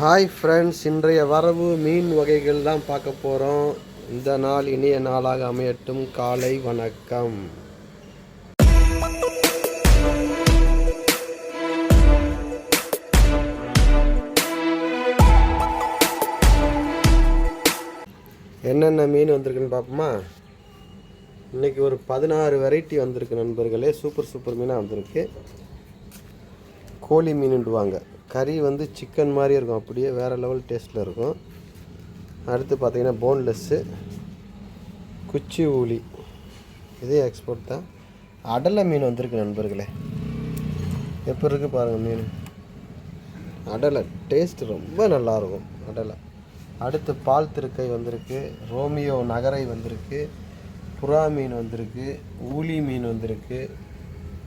Hi friends இன்றைய வரவு மீன் வகைகள் தான் பார்க்க போகிறோம் இந்த நாள் இனிய நாளாக அமையட்டும். காலை வணக்கம். என்னென்ன மீன் வந்திருக்குன்னு பார்ப்போமா? இன்னைக்கு ஒரு பதினாறு வெரைட்டி வந்திருக்கு நண்பர்களே. சூப்பர் சூப்பர் மீனாக வந்திருக்கு. கோழி மீனுண்டுவாங்க கறி வந்து சிக்கன் மாதிரி இருக்கும். அப்படியே வேறு லெவல் டேஸ்ட்டில் இருக்கும். அடுத்து பார்த்தீங்கன்னா போன்லெஸ்ஸு குச்சி ஊளி இதே எக்ஸ்போர்ட் தான். அடலை மீன் வந்திருக்கு நண்பர்களே. எப்படி இருக்குது பாருங்கள் மீன். அடலை டேஸ்ட் ரொம்ப நல்லாயிருக்கும் அடலை. அடுத்து பால் திருக்கை வந்திருக்கு. ரோமியோ நகரை வந்திருக்கு. புறா மீன் வந்திருக்கு. ஊளி மீன் வந்திருக்கு.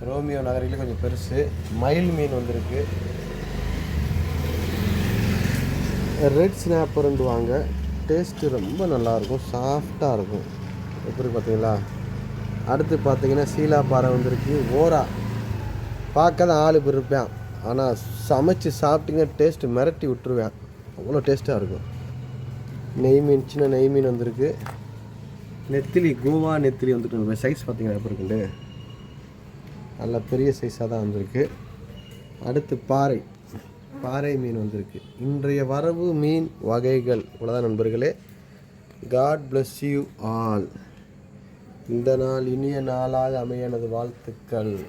ரோமியோ நகரில் கொஞ்சம் பெருசு. மயில் மீன் வந்திருக்கு. ரெட் ஸ்னாப்பருண்டுவாங்க டேஸ்ட்டு ரொம்ப நல்லாயிருக்கும் சாஃப்டாக இருக்கும். எப்படி பார்த்தீங்களா? அடுத்து பார்த்தீங்கன்னா பாறை வந்திருக்கு. ஓரா. பார்க்க தான் ஆள் பேர் இருப்பேன். ஆனால் சமைச்சு சாப்பிட்டீங்க டேஸ்ட்டு மிரட்டி விட்டுருவேன். அவ்வளோ டேஸ்ட்டாக இருக்கும். நெய் மீன் சின்ன நெய் மீன் வந்திருக்கு. நெத்திலி கோவா நெத்திலி வந்துட்டு சைஸ் பார்த்தீங்கன்னா எப்படி இருக்குண்டு நல்ல பெரிய சைஸாக தான் வந்திருக்கு. அடுத்து பாறை. பாறை மீன் வந்திருக்கு. இன்றைய வரவு மீன் வகைகள். இவ்வளோதான் நண்பர்களே. காட் பிளஸ் யூ ஆல் இந்த நாள் இனிய நாளாக அமைய எனது வாழ்த்துக்கள்.